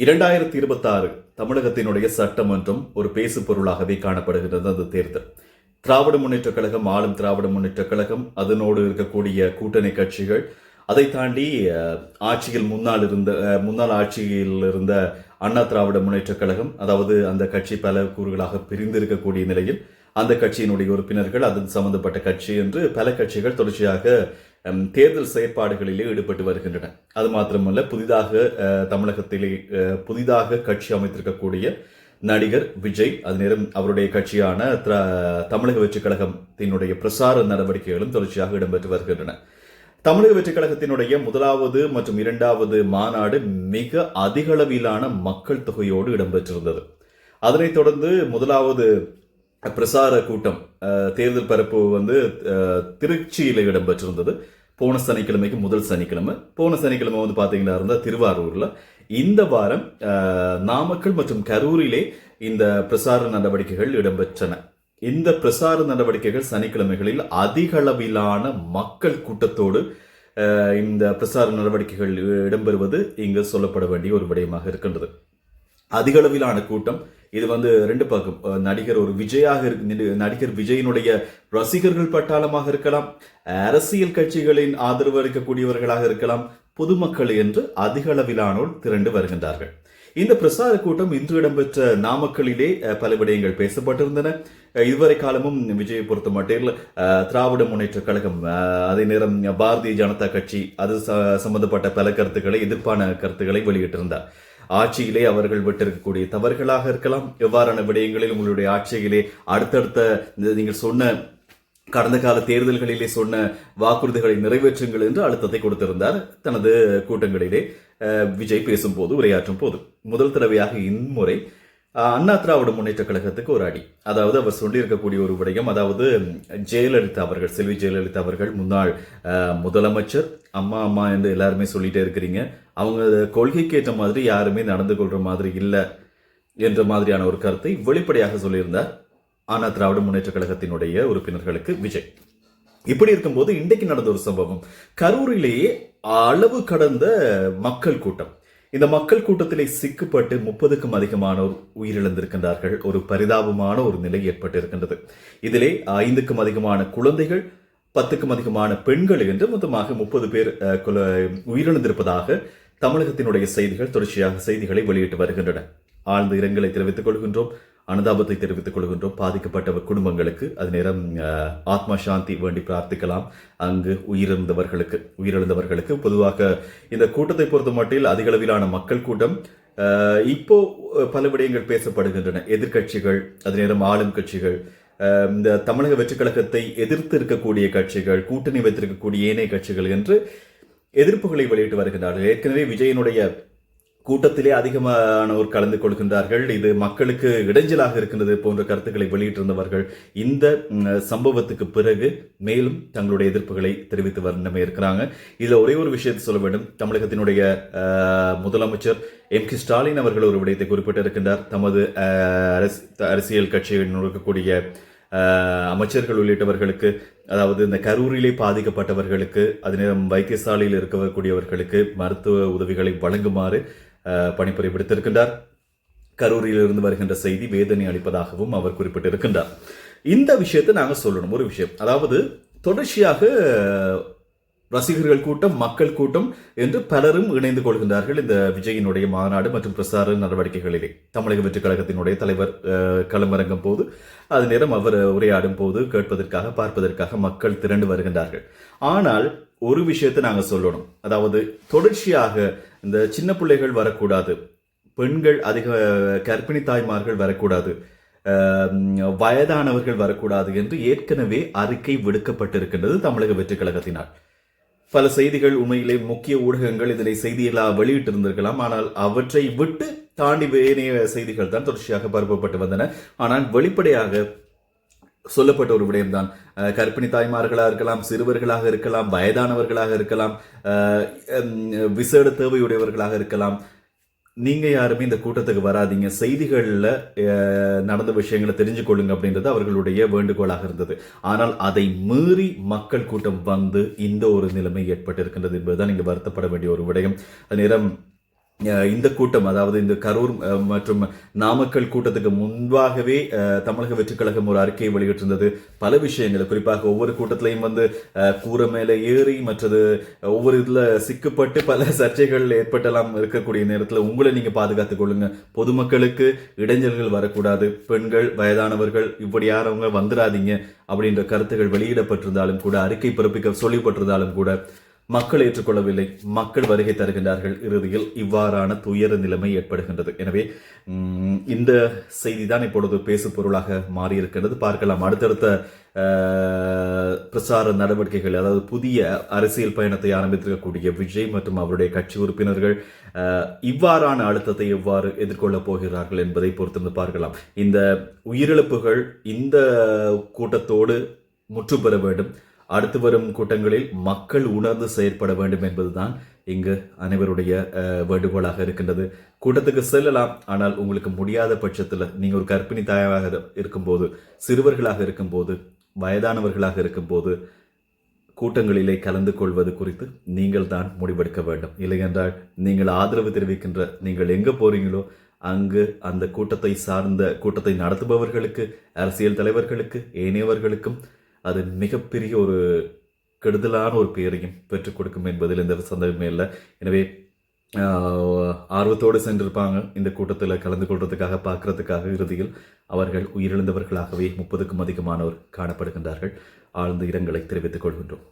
இரண்டாயிரத்தி இருபத்தாறு தமிழகத்தினுடைய சட்டமன்றம் ஒரு பேசு பொருளாகவே காணப்படுகிறது அந்த தேர்தல். திராவிட முன்னேற்றக் கழகம் ஆளும் திராவிட முன்னேற்றக் கழகம் அதனோடு இருக்கக்கூடிய கூட்டணி கட்சிகள் அதை தாண்டி ஆட்சியில் முன்னால் இருந்த முன்னாள் ஆட்சியில் இருந்த அண்ணா திராவிட முன்னேற்றக் கழகம் அதாவது அந்த கட்சி பல கூறுகளாக பிரிந்திருக்கக்கூடிய நிலையில் அந்த கட்சியினுடைய உறுப்பினர்கள் அதன் சம்பந்தப்பட்ட கட்சி என்று பல கட்சிகள் தொடர்ச்சியாக தேர்தல் செயற்பாடுகளிலே ஈடுபட்டு வருகின்றன அது மாத்திரமல்ல புதிதாக தமிழகத்திலே புதிதாக கட்சி அமைத்திருக்கக்கூடிய நடிகர் விஜய் அது நேரம் அவருடைய கட்சியான தமிழக வெற்றிக் கழகத்தினுடைய பிரசார நடவடிக்கைகளும் தொடர்ச்சியாக இடம்பெற்று வருகின்றன தமிழக வெற்றிக் கழகத்தினுடைய முதலாவது மற்றும் இரண்டாவது மாநாடு மிக அதிகளவிலான மக்கள் தொகையோடு இடம்பெற்றிருந்தது அதனைத் தொடர்ந்து முதலாவது பிரசார கூட்டம் தேர்தல் பரப்பு வந்து திருச்சியில் இடம்பெற்றிருந்தது. போன சனிக்கிழமைக்கு முதல் சனிக்கிழமை. போன சனிக்கிழமை வந்து பார்த்தீங்கன்னா இருந்தால் திருவாரூரில். இந்த வாரம் நாமக்கல் மற்றும் கரூரிலே இந்த பிரசார நடவடிக்கைகள் இடம்பெற்றன. இந்த பிரசார நடவடிக்கைகள் சனிக்கிழமைகளில் அதிகளவிலான மக்கள் கூட்டத்தோடு இந்த பிரசார நடவடிக்கைகள் இடம்பெறுவது இங்கு சொல்லப்பட வேண்டிய ஒரு விடயமாக இருக்கின்றது. அதிகளவிலான கூட்டம் இது வந்து ரெண்டு பக்கம். நடிகர் ஒரு விஜயாக இருக்கு நடிகர் விஜயினுடைய ரசிகர்கள் பட்டாளமாக இருக்கலாம் அரசியல் கட்சிகளின் ஆதரவு அளிக்கக்கூடியவர்களாக இருக்கலாம் பொதுமக்கள் என்று அதிக அளவிலானோர் திரண்டு வருகின்றார்கள். இந்த பிரசார கூட்டம் இன்று இடம்பெற்ற நாமக்கலிலே பல விடயங்கள் பேசப்பட்டிருந்தன. இதுவரை காலமும் விஜயை பொறுத்த மட்டில் திராவிட முன்னேற்ற கழகம் அதே நேரம் பாரதிய ஜனதா கட்சி அது ச- சம்பந்தப்பட்ட பல கருத்துக்களை எதிர்ப்பான கருத்துக்களை வெளியிட்டிருந்தார். ஆட்சியிலே அவர்கள் விட்டிருக்கக்கூடிய தவறுகளாக இருக்கலாம். எவ்வாறான விடயங்களில் உங்களுடைய ஆட்சியிலே அடுத்தடுத்த இந்த நீங்கள் சொன்ன கடந்த கால தேர்தல்களிலே சொன்ன வாக்குறுதிகளை நிறைவேற்றுங்கள் என்று அழுத்தத்தை கொடுத்திருந்தார் தனது கூட்டங்களிலே. விஜய் பேசும்போது உரையாற்றும் போது. முதல் தடவையாக இம்முறை அண்ணா திராவிட முன்னேற்ற கழகத்துக்கு ஒரு அடி. அதாவது அவர் சொல்லியிருக்கக்கூடிய ஒரு விடயம் அதாவது ஜெயலலிதா அவர்கள் செல்வி ஜெயலலிதா அவர்கள் முன்னாள் முதலமைச்சர் அம்மா அம்மா என்று எல்லாருமே சொல்லிட்டே இருக்கிறீங்க. அவங்க கொள்கைக்கு ஏற்ற மாதிரி யாருமே நடந்து கொள்கிற மாதிரி இல்லை என்ற மாதிரியான ஒரு கருத்தை வெளிப்படையாக சொல்லியிருந்தார் ஆனா திராவிட முன்னேற்ற கழகத்தினுடைய உறுப்பினர்களுக்கு விஜய். இப்படி இருக்கும்போது இன்றைக்கு நடந்த ஒரு சம்பவம். கரூரிலேயே அளவு கடந்த மக்கள் கூட்டம். இந்த மக்கள் கூட்டத்திலே சிக்கப்பட்டு முப்பதுக்கும் அதிகமானோர் உயிரிழந்திருக்கின்றார்கள். ஒரு பரிதாபமான ஒரு நிலை ஏற்பட்டிருக்கின்றது. இதிலே ஐந்துக்கும் அதிகமான குழந்தைகள் பத்துக்கும் அதிகமான பெண்கள் என்று மொத்தமாக முப்பது பேர் உயிரிழந்திருப்பதாக தமிழகத்தினுடைய செய்திகள் தொடர்ச்சியாக செய்திகளை வெளியிட்டு வருகின்றன. ஆழ்ந்த இரங்கலை தெரிவித்துக் கொள்கின்றோம். அனுதாபத்தை தெரிவித்துக் கொள்கின்றோம். பாதிக்கப்பட்ட குடும்பங்களுக்கு அது நேரம் ஆத்மா சாந்தி வேண்டி பிரார்த்திக்கலாம். அங்கு உயிரிழந்தவர்களுக்கு உயிரிழந்தவர்களுக்கு பொதுவாக இந்த கூட்டத்தை பொறுத்த மட்டில் அதிக அளவிலான மக்கள் கூட்டம் இப்போ பல விடயங்கள் பேசப்படுகின்றன. எதிர்க்கட்சிகள் அது நேரம் ஆளும் கட்சிகள் இந்த தமிழக வெற்றிக் கழகத்தை எதிர்த்து இருக்கக்கூடிய கட்சிகள் கூட்டணி வைத்திருக்கக்கூடிய ஏனைய கட்சிகள் என்று எதிர்ப்புகளை வெளியிட்டு வருகின்றார்கள். ஏற்கனவே விஜயனுடைய கூட்டத்திலே அதிகமானோர் கலந்து கொள்கின்றார்கள். இது மக்களுக்கு இடைஞ்சலாக இருக்கின்றது போன்ற கருத்துக்களை வெளியிட்டிருந்தவர்கள் இந்த சம்பவத்துக்கு பிறகு மேலும் தங்களுடைய எதிர்ப்புகளை தெரிவித்து வரணுமே இருக்கிறாங்க. இதுல ஒரே ஒரு விஷயத்தை சொல்ல வேண்டும். தமிழகத்தினுடைய முதலமைச்சர் எம் கே ஸ்டாலின் அவர்கள் ஒரு விடயத்தை குறிப்பிட்டிருக்கின்றார். தமது அரசு- அரசியல் கட்சியில் இருக்கக்கூடிய அமைச்சர்கள் உள்ளிட்டவர்களுக்கு அதாவது இந்த கரூரிலே பாதிக்கப்பட்டவர்களுக்கு அதேநேரம் வைத்தியசாலையில் இருக்கக்கூடியவர்களுக்கு மருத்துவ உதவிகளை வழங்குமாறு பணிபுரி பணிப்புரை விடுத்திருக்கின்றார். கரூரிலிருந்து வருகின்ற செய்தி வேதனை அளிப்பதாகவும் அவர் குறிப்பிட்டிருக்கின்றார். இந்த விஷயத்தை நாங்கள் சொல்லணும். ஒரு விஷயம். அதாவது தொடர்ச்சியாக ரசிகர்கள் கூட்டம் மக்கள் கூட்டம் என்று பலரும் இணைந்து கொள்கின்றார்கள் இந்த விஜயினுடைய மாநாடு மற்றும் பிரசார நடவடிக்கைகளிலே. தமிழக வெற்றிக் கழகத்தினுடைய தலைவர் களமிறங்கும் போது அது நேரம் அவர் உரையாடும் போது கேட்பதற்காக பார்ப்பதற்காக மக்கள் திரண்டு வருகின்றார்கள். ஆனால் ஒரு விஷயத்தை நாங்கள் சொல்லணும். அதாவது தொடர்ச்சியாக இந்த சின்ன பிள்ளைகள் வரக்கூடாது. பெண்கள் அதிக கர்ப்பிணி தாய்மார்கள் வரக்கூடாது. வயதானவர்கள் வரக்கூடாது என்று ஏற்கனவே அறிக்கை விடுக்கப்பட்டிருக்கின்றது தமிழக வெற்றிக் கழகத்தினால். பல செய்திகள் உண்மையிலே முக்கிய ஊடகங்கள் இதனை செய்திகளாக வெளியிட்டிருந்திருக்கலாம். ஆனால் அவற்றை விட்டு தாண்டி வேறைய செய்திகள் தான் தொடர்ச்சியாக பரப்பப்பட்டு வந்தன. ஆனால் வெளிப்படையாக சொல்லப்பட்ட ஒரு விடயம்தான். கற்பிணி கர்ப்பிணி தாய்மார்களாக இருக்கலாம் சிறுவர்களாக இருக்கலாம் வயதானவர்களாக இருக்கலாம் விசேட தேவையுடையவர்களாக இருக்கலாம் நீங்கள் யாருமே இந்த கூட்டத்துக்கு வராதீங்க. செய்திகளில் நடந்த விஷயங்களை தெரிஞ்சு கொள்ளுங்க அப்படின்றது அவர்களுடைய வேண்டுகோளாக இருந்தது. ஆனால் அதை மீறி மக்கள் கூட்டம் வந்து இந்த ஒரு நிலைமை ஏற்பட்டிருக்கின்றது என்பதுதான் நீங்கள் வருத்தப்பட வேண்டிய ஒரு விடயம். அது நேரம் இந்த கூட்டம் அதாவது இந்த கரூர் மற்றும் நாமக்கல் கூட்டத்துக்கு முன்பாகவே அஹ், தமிழக வெற்றிக் கழகம் ஒரு அறிக்கையை வெளியிட்டிருந்தது. பல விஷயங்கள் குறிப்பாக ஒவ்வொரு கூட்டத்திலையும் வந்து கூரை மேலே ஏறி மற்றது ஒவ்வொரு இதுல சிக்கப்பட்டு பல சர்ச்சைகள் ஏற்பட்டெல்லாம் இருக்கக்கூடிய நேரத்தில் உங்களை நீங்க பாதுகாத்துக் கொள்ளுங்க. பொதுமக்களுக்கு இடைஞ்சல்கள் வரக்கூடாது. பெண்கள் வயதானவர்கள் இப்படி யாரவங்க வந்துடாதீங்க அப்படின்ற கருத்துகள் வெளியிடப்பட்டிருந்தாலும் கூட அறிக்கை பிறப்பிக்க சொல்லப்பட்டிருந்தாலும் கூட மக்கள் ஏற்றுக்கொள்ளவில்லை. மக்கள் வருகை தருகின்றார்கள். இறுதியில் இவ்வாறான துயர நிலைமை ஏற்படுகின்றது. எனவே இந்த செய்தி தான் இப்பொழுது பேசு பொருளாக மாறியிருக்கின்றது. பார்க்கலாம். அடுத்தடுத்த பிரச்சார நடவடிக்கைகள் அதாவது புதிய அரசியல் பயணத்தை ஆரம்பித்திருக்கக்கூடிய விஜய் மற்றும் அவருடைய கட்சி உறுப்பினர்கள் இவ்வாறான அழுத்தத்தை எவ்வாறு எதிர்கொள்ளப் போகிறார்கள் என்பதை பொறுத்திருந்து பார்க்கலாம். இந்த உயிரிழப்புகள் இந்த கூட்டத்தோடு முற்று பெற வேண்டும். அடுத்து வரும் கூட்டங்களில் மக்கள் உணர்ந்து செயற்பட வேண்டும் என்பதுதான் இங்கு அனைவருடைய வேண்டுகோளாக இருக்கின்றது. கூட்டத்துக்கு செல்லலாம். ஆனால் உங்களுக்கு முடியாத பட்சத்தில் நீங்கள் ஒரு கர்ப்பிணி தாயாக இருக்கும்போது சிறுவர்களாக இருக்கும்போது வயதானவர்களாக இருக்கும்போது கூட்டங்களிலே கலந்து கொள்வது குறித்து நீங்கள் தான் முடிவெடுக்க வேண்டும். இல்லையென்றால் நீங்கள் ஆதரவு தெரிவிக்கின்ற நீங்கள் எங்கே போறீங்களோ அங்கு அந்த கூட்டத்தை சார்ந்த கூட்டத்தை நடத்துபவர்களுக்கு அரசியல் தலைவர்களுக்கு ஏனையவர்களுக்கும் அது மிகப்பெரிய ஒரு கெடுதலான ஒரு பெயரையும் பெற்றுக் கொடுக்கும் என்பதில் எந்த சந்தேகமே இல்லை. எனவே ஆர்வத்தோடு சென்றிருப்பாங்க இந்த கூட்டத்தில் கலந்து கொள்றதுக்காக பார்க்கறதுக்காக இறுதியில் அவர்கள் உயிரிழந்தவர்களாகவே முப்பதுக்கும் அதிகமானோர் காணப்படுகின்றார்கள். ஆழ்ந்த இரங்கலை தெரிவித்துக் கொள்கின்றோம்.